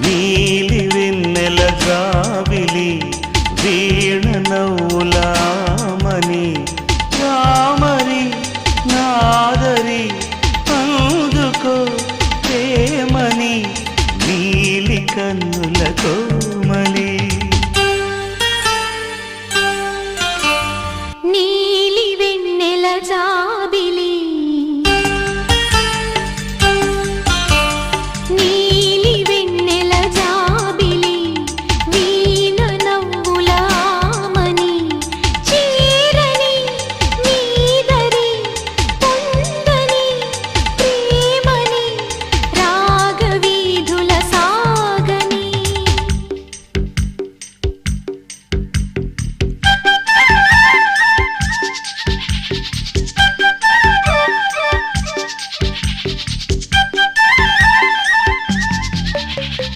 నీలి వెన్నెల జావిలి వీణ నవ్వులామని రామరి నాదరి అందుకో ప్రేమని నీలి కన్నులతో కోమలి నీ